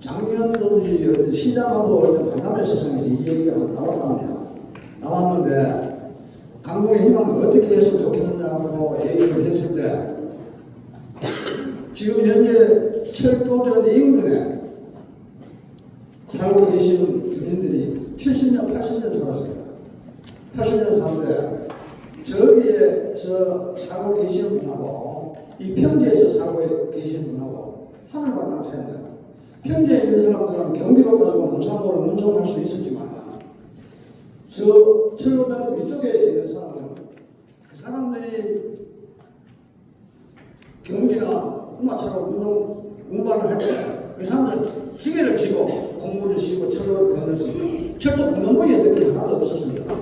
작년도 이 시장하고 어떤 간담회 세상에서 이 얘기가 나왔답니다. 나왔는데 강동의 희망을 어떻게 했으면 좋겠느냐고 얘기를 했을 때 지금 현재 철도전 인근에 살고 계시는 주민들이 70년, 80년 살았습니다. 80년 사는데 저기에 저 살고 계시는 분하고 이 평지에서 살고 계시는 분하고 하늘과 땅 차이입니 다. 평지에 있는 사람들은 경기로 가지고 농산물을 운송할 수 있었지만 저 철로변 위쪽에 있는 사람들은 그 사람들이 경기나 우마차로 운동 운반을 할때그 사람들은 시계를 쥐고 공부를 쉬고 철로 건넜습니다. 철도 건너무에 때문에 하나도 없었습니다.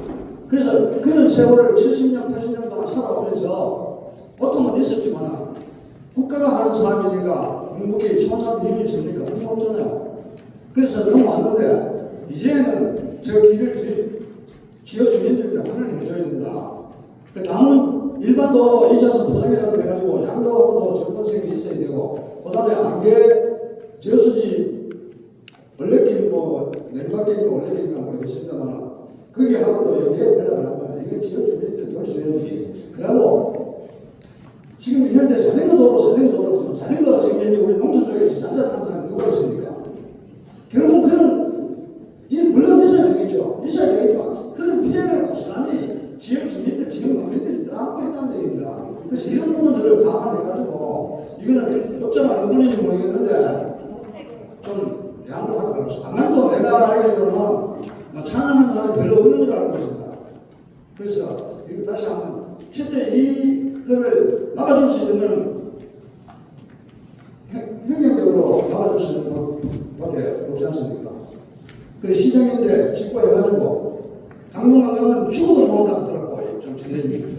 그래서 그런 세월을 70년, 80년 동안 살아오면서 고통은 있었지만 국가가 하는 사업이니까 국무계 총사도 힘이 있으니까 의미 없잖아요. 그래서 넘어왔는데 이제는 저 길을 지- 지역 주민들이 하나를 해줘야 된다. 그 남은 일반 도로 2차선 포장이라도 해가지고 양도하고도 접근성이 있어야 되고 그 다음에 안개 저수지 원래길 뭐 냉각길인가 원래길인가 모르겠습니다만 거기 하고도 여기에 들어가면 이게 지역 주민들이 돈 줘야지. 그러고 지금 현재 자전거 도로 자전거 도로 자전거 현재 우리 농촌 쪽에서 타는 사람이 누가 있습니까? 결국 그런 이 물론 있어야 되겠죠. 있어야 되겠지만 그런 피해를 고스란히 지역 주민들, 지역 농민들이 떠안고 있다는 얘기입니다. 그래서 이런 부분들을 감안해가지고 이거는 법정한 부분인지 모르겠는데 좀 양보하고 그랬어. 아무래도 내가 알기로는 뭐 찬양하는 사람이 별로 없는 줄 알고 있습니다. 그래서 이거 다시 한번 첫째 이 거를 막아줄 수 있는 행- 행정적으로 막아줄 수 있는 것밖에 없지 않습니까? 그 시장인데 직보해가지고 강동강강은 죽어도 못 나가더라고 좀 전해주십시오.